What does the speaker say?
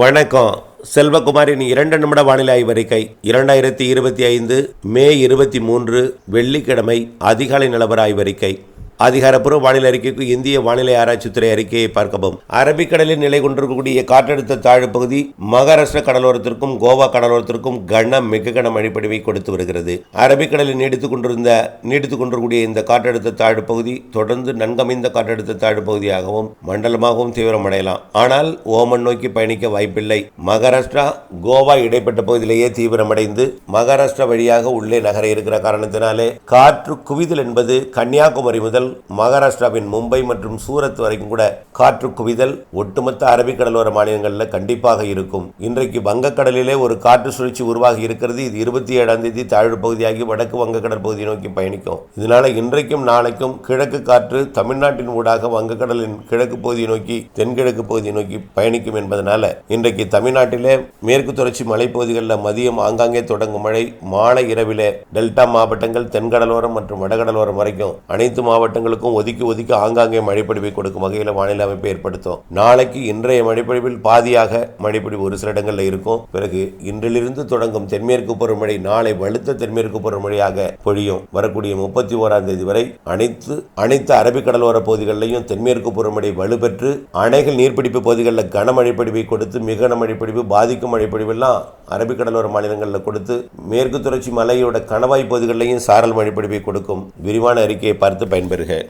வணக்கம். செல்வகுமாரின் இரண்டு நிமிட வானிலை ஆய்வறிக்கை இரண்டாயிரத்தி இருபத்தி ஐந்து மே இருபத்தி மூன்று வெள்ளிக்கிழமை அதிகாலை நிலவர ஆய்வறிக்கை அதிகாரப்பூர்வ வானிலை அறிக்கைக்கு இந்திய வானிலை ஆராய்ச்சித்துறை அறிக்கையை பார்க்கவும். அரபிக்கடலில் நிலை கொண்டிருக்கக்கூடிய காற்றழுத்த தாழ்வு பகுதி மகாராஷ்டிரா கடலோரத்திற்கும் கோவா கடலோரத்திற்கும் கனம் மிக கன மழைப்பொழிவை கொடுத்து வருகிறது. அரபிக்கடலில் நீடித்துக் கொண்டிருந்த நீடித்துக் கொண்டிருக்கக்கூடிய இந்த காற்றழுத்த தாழ்வு பகுதி தொடர்ந்து நன்கமைந்த காற்றழுத்த தாழ்வு பகுதியாகவும் மண்டலமாகவும் தீவிரமடையலாம். ஆனால் ஓமன் நோக்கி பயணிக்க வாய்ப்பில்லை. மகாராஷ்டிரா கோவா இடைப்பட்ட பகுதியிலேயே தீவிரமடைந்து மகாராஷ்டிரா வழியாக உள்ளே நகர இருக்கிற காரணத்தினாலே காற்று குவிதல் என்பது கன்னியாகுமரி முதல் மகாராஷ்டிராவின் மும்பை மற்றும் சூரத் வரைக்கும் கூட காற்று குவிதல் ஒட்டுமொத்த அரபிக்கடலோர மாநிலங்களில் கண்டிப்பாக இருக்கும். இன்றைக்கு வங்கக்கடலிலே ஒரு காற்று சுழற்சி உருவாகி இருக்கிறது. இது இருபத்தி ஏழாம் தேதி தாழ்வு பகுதியாகி வடக்கு வங்கக்கடல் பகுதியை நோக்கி பயணிக்கும். இதனால இன்றைக்கும் நாளைக்கும் கிழக்கு காற்று தமிழ்நாட்டின் ஊடாக வங்கக்கடலின் கிழக்கு பகுதியை நோக்கி தென்கிழக்கு பகுதியை நோக்கி பயணிக்கும் என்பதனால இன்றைக்கு தமிழ்நாட்டிலே மேற்கு தொடர்ச்சி மலைப்பகுதிகளில் மதியம் ஆங்காங்கே தொடங்கும் மழை மாலை இரவிலே டெல்டா மாவட்டங்கள் தென்கடலோரம் மற்றும் வடகடலோரம் வரைக்கும் அனைத்து மாவட்டங்களுக்கும் ஒதுக்கி ஒதுக்கி ஆங்காங்கே மழைப்பொழிவை கொடுக்கும் வகையில் வானிலை அமைப்பை ஏற்படுத்தும். நாளைக்கு இன்றைய மழைப்பொழிவில் பாதியாக மழைப்பொழிவு ஒரு சில இடங்களில் இருக்கும். பிறகு இன்றிலிருந்து தொடங்கும் தென்மேற்கு பருவமழை நாளை வலுத்த தென்மேற்கு பருவமழையாக பொழியும். வரக்கூடிய முப்பத்தி ஓராம் தேதி வரை அனைத்து அனைத்து அரபிக்கடலோர பகுதிகளிலையும் தென்மேற்கு பருவமழை வலுப்பெற்று அணைகள் நீர்பிடிப்பு பகுதிகளில் கனமழை கொடுத்து மிக கனமழை பாதிக்கும் மழைப்பொழிவெல்லாம் அரபிக்கடலோர மாநிலங்களில் கொடுத்து மேற்கு தொடர்ச்சி மலையோட கணவாய் பகுதிகளிலையும் சாரல் மழை கொடுக்கும். விரிவான அறிக்கையை பார்த்து பயன்பெறுக.